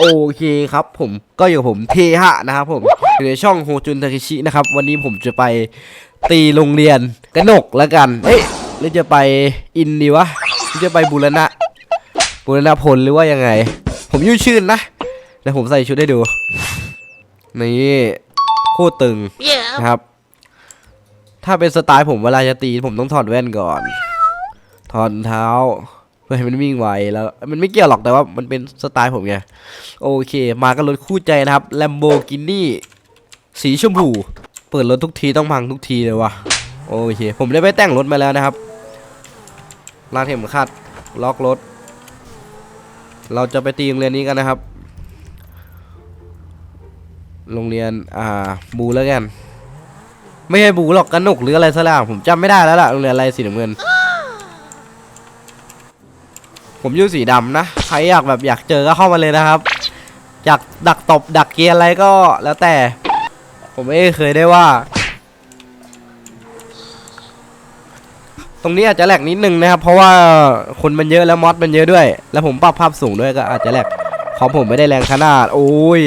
โอเคครับผมก็อยู่กับผมเทหะนะครับผมอยู่ในช่องโฮจุนทาเคชินะครับ วันนี้ผมจะไปตีโรงเรียนกระหนกแล้วกันเอ้ยหรือจะไปอินดีวะหรือจะไปบุรณะบุรณะพลหรือว่ายังไง ผมยุ่ชื่นนะเดี๋ยวผมใส่ชุดให้ดูนี่โคตรตึง Yeah. นะครับ ถ้าเป็นสไตล์ผมเวลาจะตีผมต้องถอดแว่นก่อน ถอดเท้า พื่อให้มันวิ่งไวแล้วมันไม่เกี่ยวหรอกแต่ว่ามันเป็นสไตล์ผมไงโอเค มากันรถคู่ใจนะครับ Lamborghini สีชมพู เปิดรถทุกทีต้องพังทุกทีเลยวะโอเค ผมได้ไปแต่งรถมาแล้วนะครับลากเข็มขัดล็อกรถ เราจะไปตีโรงเรียนนี้กันนะครับ โรงเรียนอ่าบูแล้วกัน ไม่ใช่บูหรอกกระหนกหรืออะไรสักอย่างผมจำไม่ได้แล้วล่ะโรงเรียนอะไรสีน้ำเงิน ผมยู่สีดำนะ ใครอยากแบบอยากเจอก็เข้ามาเลยนะครับ อยากดักตบดักเกียร์อะไรก็แล้วแต่ ผมไม่เคยได้ว่า ตรงนี้อาจจะแหลกนิดนึงนะครับ เพราะว่าคนมันเยอะแล้วมอสมันเยอะด้วย แล้วผมปรับภาพสูงด้วยก็อาจจะแหลกของผมไม่ได้แรงขนาด โอ้ย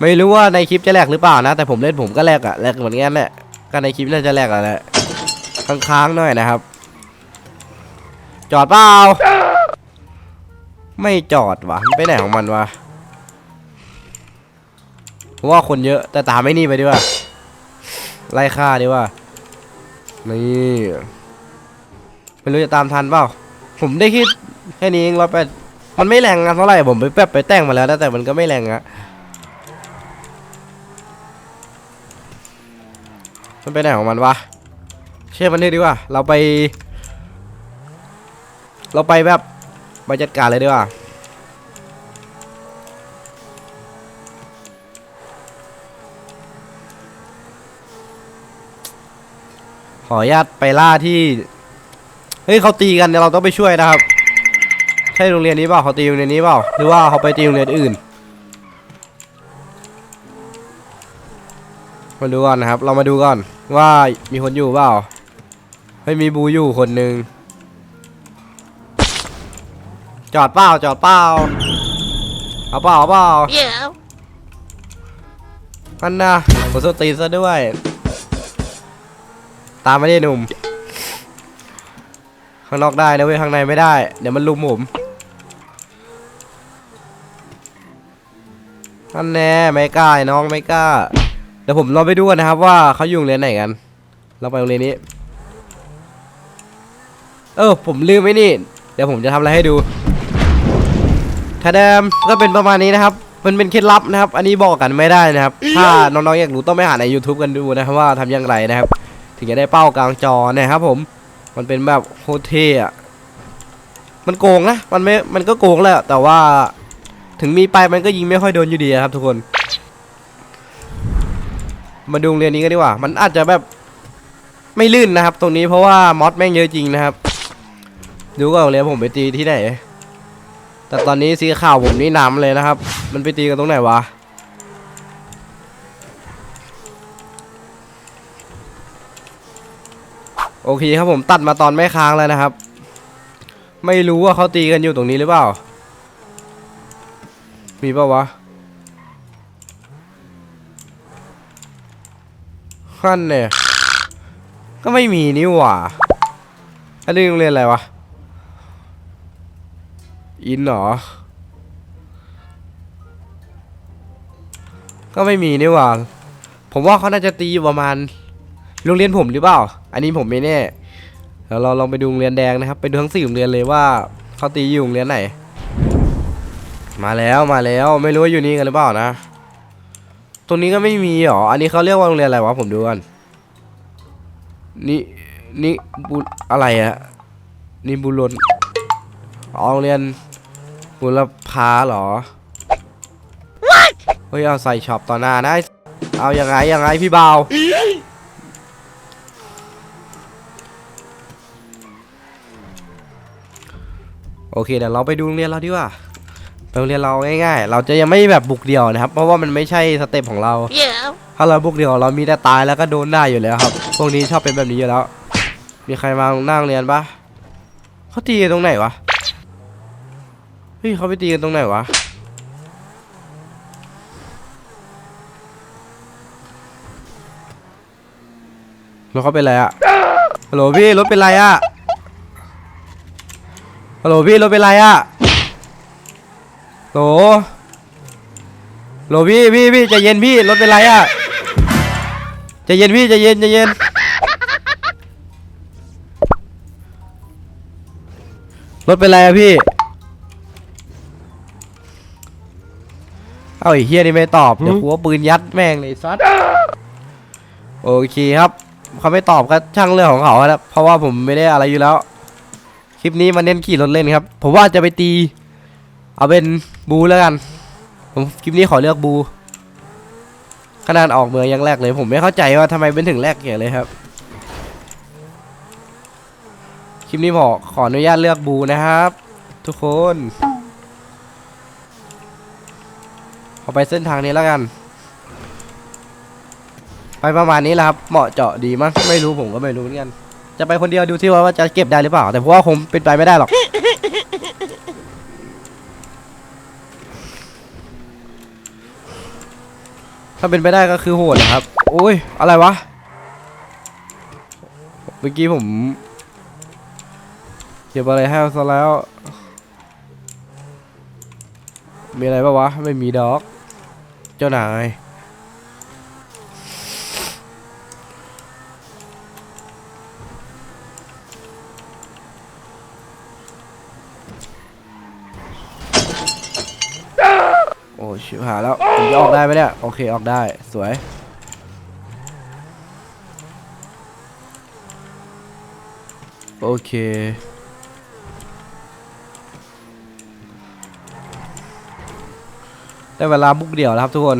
ไม่รู้ว่าในคลิปจะแหลกหรือเปล่านะ แต่ผมเล่นผมก็แหลกอะแหลกเหมือนกันแหละก็ในคลิปน่าจะแหลกอะแหละค้างๆหน่อยนะครับ จอดเปล่า ไม่จอดวะไปไหนของมันวะเพราะว่าคนเยอะ แต่ตามไม่นี่ไปดีว่าไล่ฆ่าดีว่า นี่ไม่รู้จะตามทันเปล่า ผมได้คิดแค่นี้เองร้อยแปดมันไม่แรงอะเท่าไหร่ผมไปแป๊บไปแต่งมาแล้วแต่มันก็ไม่แรงอะมันไปไหนของมันวะ เชื่อมันนี่ดีว่า เราไป เราไปแบบไปจัดการเลยดีกว่าขออนุญาตไปล่าที่ เฮ้ยเขาตีกันเดี๋ยวเราต้องไปช่วยนะครับ ใช่โรงเรียนนี้เปล่าเขาตีโรงเรียนนี้เปล่าหรือว่าเขาไปตีโรงเรียนอื่นมาดูก่อนนะครับ เรามาดูก่อนว่ามีคนอยู่เปล่าเฮ้ยมีบูอยู่คนหนึ่ง จอดเปล่าจอดเปล่าเอาเปล่าเอาเปล่า Yeah. อันน่ะผมสตีนซะด้วย ตามมาดิหนุ่ม ข้างนอกได้นะเว้ยข้างในไม่ได้ เดี๋ยวมันลุมผมอันแน่ไม่กล้าไอ้น้องไม่กล้า เดี๋ยวผมลองไปดูกันนะครับว่าเขาอยู่โรงเรียนไหนกัน เราไปโรงเรียนนี้ เออผมลืมไว้นี่ เดี๋ยวผมจะทำอะไรให้ดู ทาแดมก็เป็นประมาณนี้นะครับมันเป็นเคล็ดลับนะครับ อันนี้บอกกันไม่ได้นะครับ ถ้าน้องๆอยากรู้ต้องไปหาใน YouTube กันดูนะครับว่าทำอย่างไรนะครับ ถึงจะได้เป้ากลางจอนะครับผม มันเป็นแบบโคตรเท่อะมันโกงนะ มันไม่ มันก็โกงแหละ แต่ว่าถึงมีไปมันก็ยิงไม่ค่อยโดนอยู่ดีอะครับทุกคน มาดูโรงเรียนนี้กันดีกว่า มันอาจจะแบบไม่ลื่นนะครับ ตรงนี้เพราะว่ามอสแม่งเยอะจริงนะครับ ดูก่อนโรงเรียนผมไปตีที่ไหน แต่ตอนนี้สีข่าวผมนี่น้ำเลยนะครับ มันไปตีกันตรงไหนวะโอเคครับผมตัดมาตอนไม่ค้างแล้วนะครับ ไม่รู้ว่าเขาตีกันอยู่ตรงนี้หรือเปล่า มีเปล่าวะขั้นเนี่ย ก็ไม่มีนี่หว่าอันนี้โรงเรียนอะไรวะ อินเหรอ ก็ไม่มีนี่หว่า ผมว่าเขาน่าจะตีอยู่ประมาณโรงเรียนผมหรือเปล่า อันนี้ผมไม่แน่เดี๋ยวเราลองไปดูโรงเรียนแดงนะครับ ไปดูทั้งสี่โรงเรียนเลยว่าเขาตีอยู่โรงเรียนไหน มาแล้วมาแล้วไม่รู้ว่าอยู่นี่กันหรือเปล่านะ ตรงนี้ก็ไม่มีหรอ อันนี้เขาเรียกว่าโรงเรียนอะไรวะผมดูกันนี่นี่บุอะไรอะนี่บุรน อ๋อโรงเรียนบุรพาเหรอ เฮ้ยเอาใส่ช็อปต่อหน้านะ เอายังไงยังไงพี่เบาโอเคเดี๋ยวเราไปดูโรงเรียนเราดีกว่าไปโรงเรียนเราง่ายๆ เราจะยังไม่แบบบุกเดี่ยวนะครับ เพราะว่ามันไม่ใช่สเต็ปของเรา Yeah. ถ้าเราบุกเดี่ยวเรามีแต่ตายแล้วก็โดนได้อยู่แล้วครับ พวกนี้ชอบเป็นแบบนี้อยู่แล้ว มีใครมาหน้าโรงเรียนปะเขาตีกันตรงไหนวะ ฮ้ยเขาไปตีกันตรงไหนวะรถเขาเป็นไรอะฮัลโหลพี่รถเป็นไรอะฮัลโหลพี่รถเป็นไรอะโหลโหลพี่พี่พี่ใจเย็นพี่รถเป็นไรอะใจเย็นพี่ใจเย็นใจเย็นรถเป็นไรอะพี่ เอาไอ้เฮียนี่ไม่ตอบ เดี๋ยวกูว่าปืนยัดแม่งเลยไอ้ซัดโอเคครับ เขาไม่ตอบก็ช่างเรื่องของเขาครับเพราะว่าผมไม่ได้อะไรอยู่แล้ว คลิปนี้มาเน้นขี่รถเล่นครับ ผมว่าจะไปตี เอาเป็นบูแล้วกัน ผมคลิปนี้ขอเลือกบูขนาดออกเมืองยังแรกเลย ผมไม่เข้าใจว่าทำไมเป็นถึงแรกเกียเลยครับ คลิปนี้ผมขออนุญาตเลือกบูนะครับ ทุกคน เอาไปเส้นทางนี้แล้วกัน ไปประมาณนี้แหละครับ เหมาะเจาะดีมั้งไม่รู้ผมก็ไม่รู้เหมือนกัน จะไปคนเดียวดูที่ว่าจะเก็บได้หรือเปล่า แต่ผมว่าคงเป็นไปไม่ได้หรอก ถ้าเป็นไปได้ก็คือโหดนะครับ โอ้ย อะไรวะ เมื่อกี้ผมเก็บอะไรให้ซะแล้ว มีอะไรปะวะ ไม่มีดอก เจ้านายโอ้ชิบหายแล้วผมจะออกได้ไหมเนี่ย โอเคออกได้สวยโอเค ได้เวลาบุกเดี่ยวแล้วครับทุกคน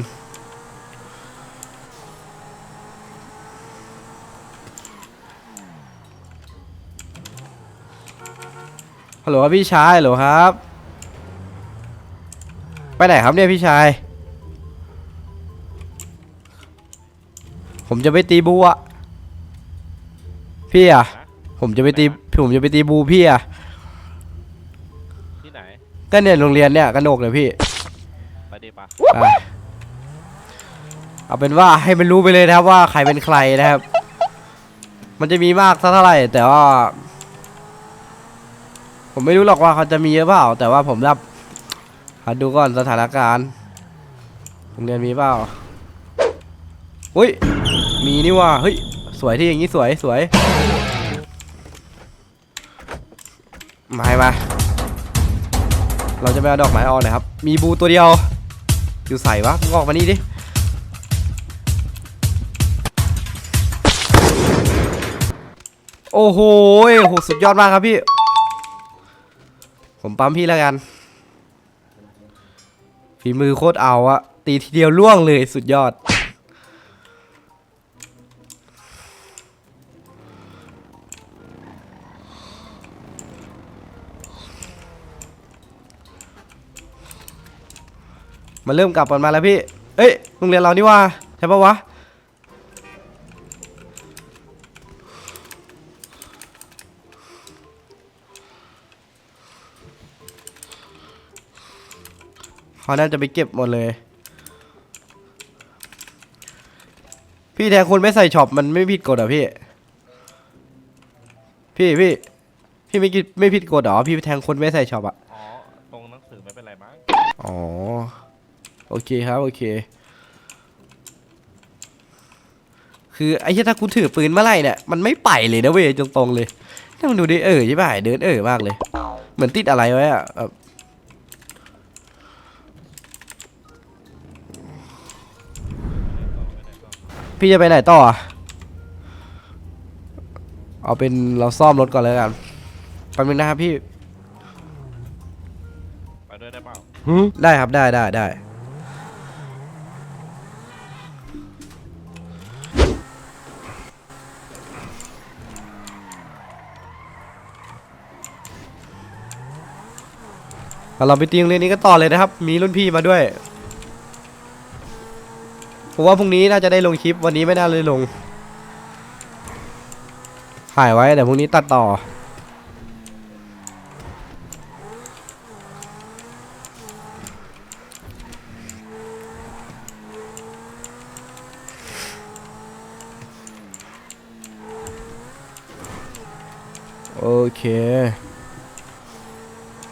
ฮัลโหลครับพี่ชายฮัลโหลครับ ไปไหนครับเนี่ยพี่ชาย ผมจะไปตีบูอะพี่อะผมจะไปตีผมจะไปตีบูพี่อะที่ไหนก็เนี่ยโรงเรียนเนี่ยกระโหนกเลยพี่ไป ดีปะอะเอาเป็นว่าให้มันรู้ไปเลยนะครับว่าใครเป็นใครนะครับ มันจะมีมากสักเท่าไหร่แต่ว่า ผมไม่รู้หรอกว่าเขาจะมีเยอะเปล่า แต่ว่าผมรับหาดูก่อนสถานการณ์โรงเรียนมีเปล่าอุ้ยมีนี่ว่าเฮ้ยสวยที่อย่างนี้สวยสวยไม้มา เราจะไปเอาดอกไม้ออกนะครับ มีบูตัวเดียว อยู่ใส่วะมึงออกมานี่ดิโอ้โหโหสุดยอดมากครับพี่ ผมปั๊มพี่แล้วกันฝีมือโคตรเอาอะตีทีเดียวล่วงเลยสุดยอด มันเริ่มกลับกันมาแล้วพี่ เอ้ยโรงเรียนเรานี่ว่าใช่ปะวะเขาน่าจะไปเก็บหมดเลย พี่แทนคนไม่ใส่ช็อปมันไม่ผิดกฎเหรอพี่ พี่พี่พี่ไม่กิดไม่ผิดกฎเหรอพี่แทงคนไม่ใส่ช็อปอะอ๋อ ตรงหนังสือไม่เป็นไรมั้ง อ๋อ โอเคครับ โอเค คือไอ้เหี้ยถ้ากูถือปืนเมื่อไหร่เนี่ยมันไม่ไปเลยนะเว้ยตรงๆเลยถ้ามึงดูดิเออใช่ป่ะเดินเออมากเลย เหมือนติดอะไรไว้อะแบบพี่จะไปไหนต่ออะเอาเป็นเราซ่อมรถก่อนเลยกันแป๊บนึงนะครับพี่ ไปด้วยได้เปล่าได้ครับได้ได้ได้ เราไปตีโงเรียนนี้ก็ต่อเลยนะครับ มีรุ่นพี่มาด้วย ผมว่าพรุ่งนี้น่าจะได้ลงคลิป วันนี้ไม่น่าเลยลง ถ่ายไว้เดี๋ยวพรุ่งนี้ตัดต่อ โอเค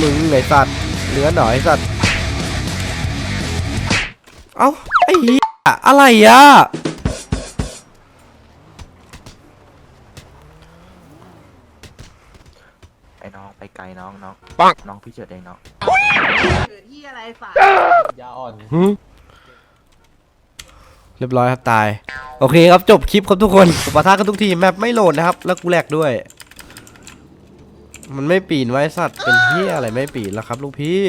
มึงไงสัตว์เหลือหน่อยสัตว์เอ้าไอ้เหี้ยอะไรอะไอ้น้องไปไกลน้องน้องปังน้องพี่เฉิดเองน้องเกิดที่อะไรฝากหึเรียบร้อยครับตาย โอเคครับจบคลิปครับทุกคนปะทะกันทุกทีแมปไม่โหลดนะครับ แล้วกูแหลกด้วย มันไม่ปีนไว้สัตว์เป็นเฮียอะไรไม่ปีนแล้วครับลูกพี่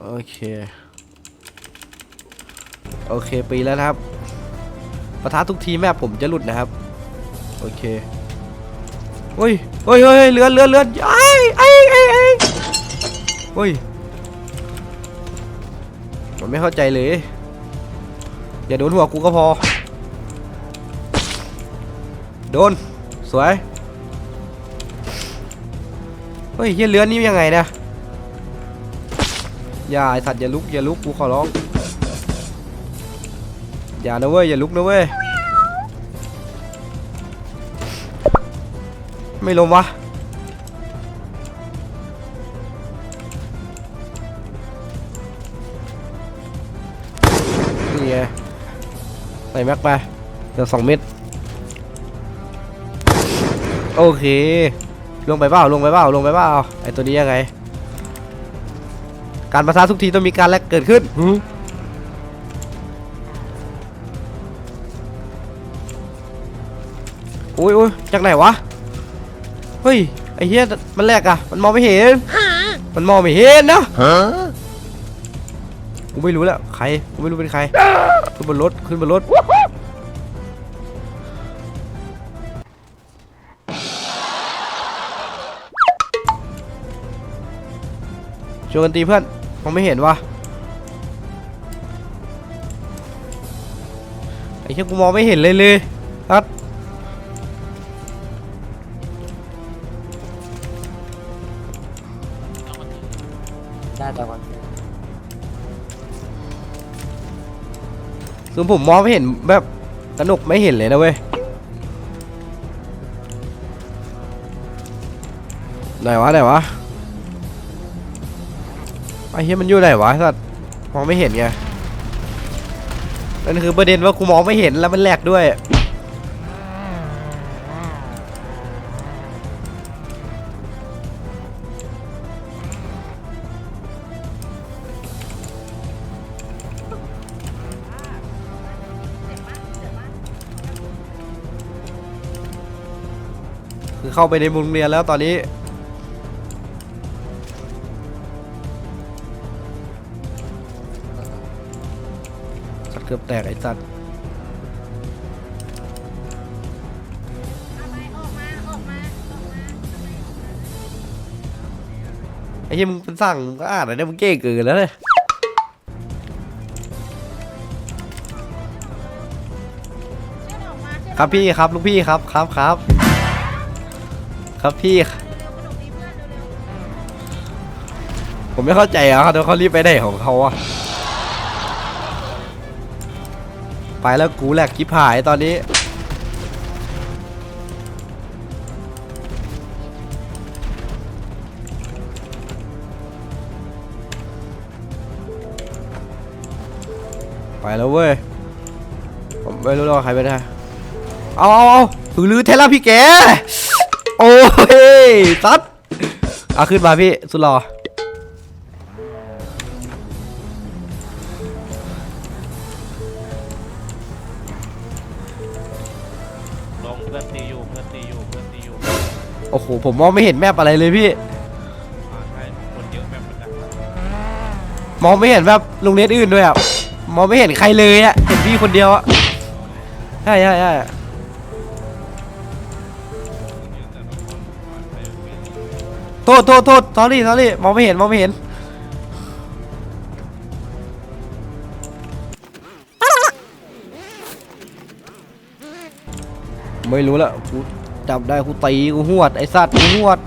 โอเค โอเคปีนแล้วครับประทะทุกทีแมปผมจะหลุดนะครับ โอเคเฮ้ยเฮ้ยเฮ้ยเลือนเลือนเลือนไอ้ไอ้ไอ้ไอ้เฮ้ยผมไม่เข้าใจเลย อย่าโดนหัวกูก็พอ โดน สวย เฮ้ยเฮียเลื้อนนี่ยังไงนะอย่าไอสัตว์อย่าลุกอย่าลุกกูขอร้องอย่านะเว้ยอย่าลุกนะเว้ยไม่ลงวะนี่ไงใส่แม็กไปเดี๋ยวสองเม็ดโอเค ลงไปเปล่าลงไปเปล่าลงไปเปล่าไอตัวนี้ยังไง การประทะทุกทีต้องมีการแลกเกิดขึ้นอุ้ยอุ้ยจากไหนวะ เฮ้ย ไอเฮียมันแลกอะมันมองไม่เห็น มันมองไม่เห็นนะกูไม่รู้แล้ว ใคร กูไม่รู้เป็นใคร ขึ้นบนรถ ขึ้นบนรถ ช่วยกันตีเพื่อนมองไม่เห็นวะไอ้เชี่ยกูมองไม่เห็นเลยเลยนัดน่าจะวันคือผมมองไม่เห็นแบบกระหนกไม่เห็นเลยนะเว้ยไหนวะไหนวะไอ้ เหี้ยมันอยู่ไหนวะสัตว์มองไม่เห็นไงนั่นคือประเด็นว่ากูมองไม่เห็นแล้วมันแหลกด้วยคือเข้าไปในมุมเรียนแล้วตอนนี้ เกือบแตกไอ้สัตว์ไอ้เหี้ยมึงเป็นสั่งมึงก็อ่านอะไรเนี่ยมึงเก่งเกินแล้วเลยเชื่อออกมาเชื่อครับพี่ครับลูกพี่ครับครับครับ ครับพี่ ผมไม่เข้าใจอะเขาเขารีบไปไหนของเขาอะ ไปแล้วกูแหลกกิบหายตอนนี้ ไปแล้วเว้ย ผมไม่รู้หรอใครไปได้เอาเอาเอาถือลือเทล่าพี่แก โอ้ยตัดเอาขึ้นมาพี่ สุดหล่อ เพื่อนตีอยู่เพื่อนตีอยู่เพื่อนตีอยู่โอ้โหผมมองไม่เห็นแมปอะไรเลยพี่ อ่าใช่คนเยอะแม่งเหมือนกันมองไม่เห็นแบบโรงเรียนอื่นด้วยอะมองไม่เห็นใครเลยอะเห็นพี่คนเดียวอะใช่ใช่ใช่โทษโทษโทษสอรี่สอรี่มองไม่เห็นมองไม่เห็น ไม่รู้ละกูจับได้กูตีกูหวดไอสัตว์กูหวด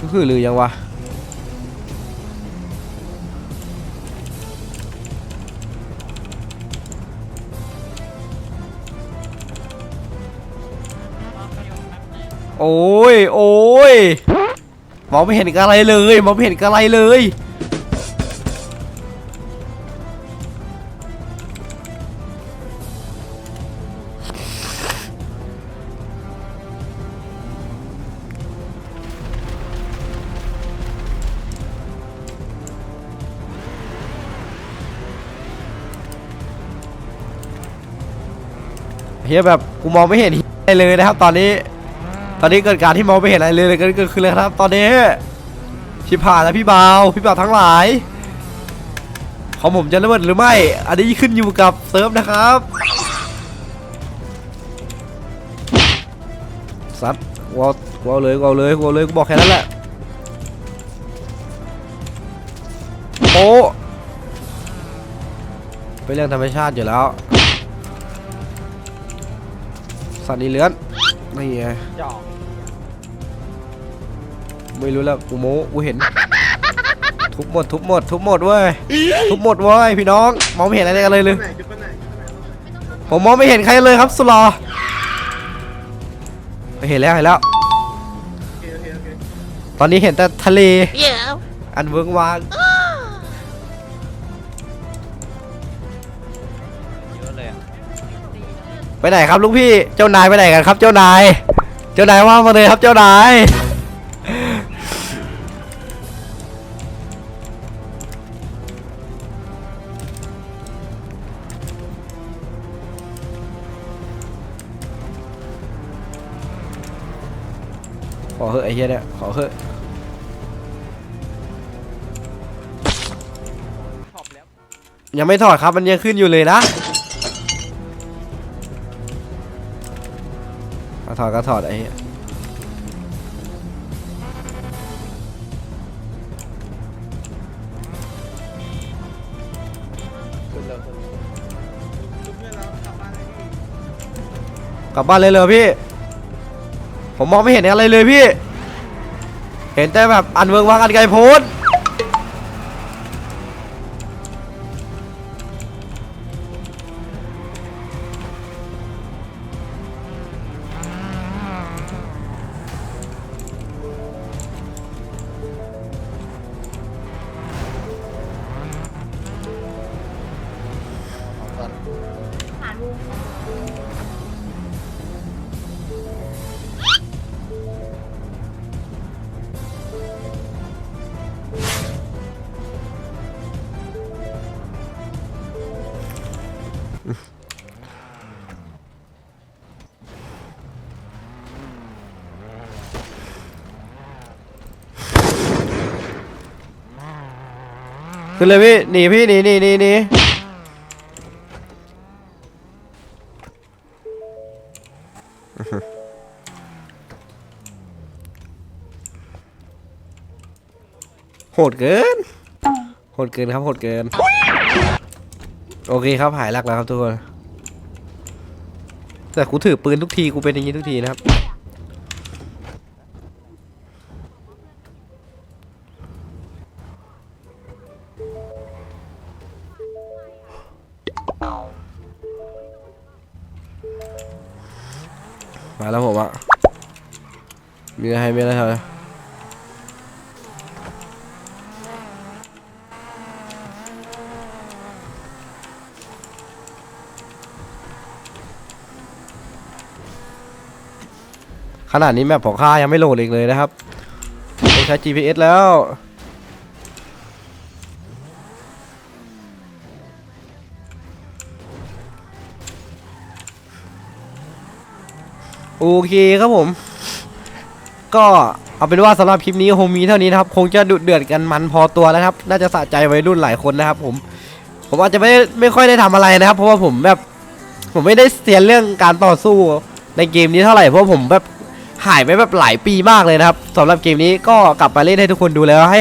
ก็คือหรือยังวะโอ้ย โอ้ยมองไม่เห็นอะไรเลยมองไม่เห็นอะไรเลย เฮียแบบกูมองไม่เห็นอะไรเลยนะครับ ตอนนี้ ตอนนี้เกิดการที่มองไม่เห็นอะไรเลยเกิดเกิดขึ้นเลยครับ ตอนนี้ชิบหายแล้วพี่เบาพี่เบาทั้งหลายของผมจะระเบิดหรือไม่ อันนี้ขึ้นอยู่กับเซิร์ฟนะครับซัดวอลวอลเลยวอลเลยวอลเลยกูบอกแค่นั้นแหละโอ้เป็นเรื่องธรรมชาติอยู่แล้ว สัตว์นี้เลื้อนนี่ไงไม่รู้แล้วกูโม้กูเห็น ทุบหมดทุบหมดทุบหมดเว้ยทุบหมดเว้ยพี่น้องมองไม่เห็นอะไรกันเลยเลยผมมองไม่เห็นใครเลยครับสุลอเห็นแล้วเห็นแล้ว ตอนนี้เห็นแต่ทะเลอันเวิงวาง ไปไหนครับลุงพี่เจ้านายไปไหนกันครับ เจ้านาย เจ้านายว่ามาเลยครับเจ้านายขอเหอะไอ้เหี้ยเนี่ยขอเหอะยังไม่ถอดครับมันยังขึ้นอยู่เลยนะ ถอดก็ถอดไอ้เหี้ยกลับบ้านเลยเลยพี่ ผมมองไม่เห็นอะไรเลยพี่ เห็นแต่แบบอันเวิงวางอันไกลโพ้น ขึ้นเลยพี่หนีพี่หนีหนีหนีหนีโหดเกิน โหดเกินครับโหดเกิน โอเคครับหายหลักแล้วครับทุกคน แต่กูถือปืนทุกทีกูเป็นอย่างนี้ทุกทีนะครับ มาแล้วผมอะมีอะไรให้มีอะไรให้ขนาดนี้แมปของข้ายังไม่โหลดอีกเลยนะครับใช้ GPS แล้ว โอเคครับผม ก็เอาเป็นว่าสำหรับคลิปนี้คงมีเท่านี้นะครับ คงจะดุเดือดกันมันพอตัวแล้วครับ น่าจะสะใจวัยรุ่นหลายคนนะครับ ผม ผมอาจจะไม่ไม่ค่อยได้ทำอะไรนะครับ เพราะว่าผมแบบ ผมไม่ได้เสียนเรื่องการต่อสู้ในเกมนี้เท่าไหร่เพราะผมแบบหายไปแบบหลายปีมากเลยนะครับสำหรับเกมนี้ก็กลับมาเล่นให้ทุกคนดูแล้วให้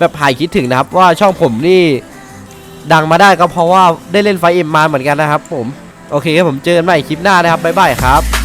แบบหายคิดถึงนะครับ ว่าช่องผมนี่ดังมาได้ก็เพราะว่าได้เล่นไฟเอ็มมาเหมือนกันนะครับ ผมโอเคครับผมเจอกันใหม่คลิปหน้านะครับบ๊ายบายครับ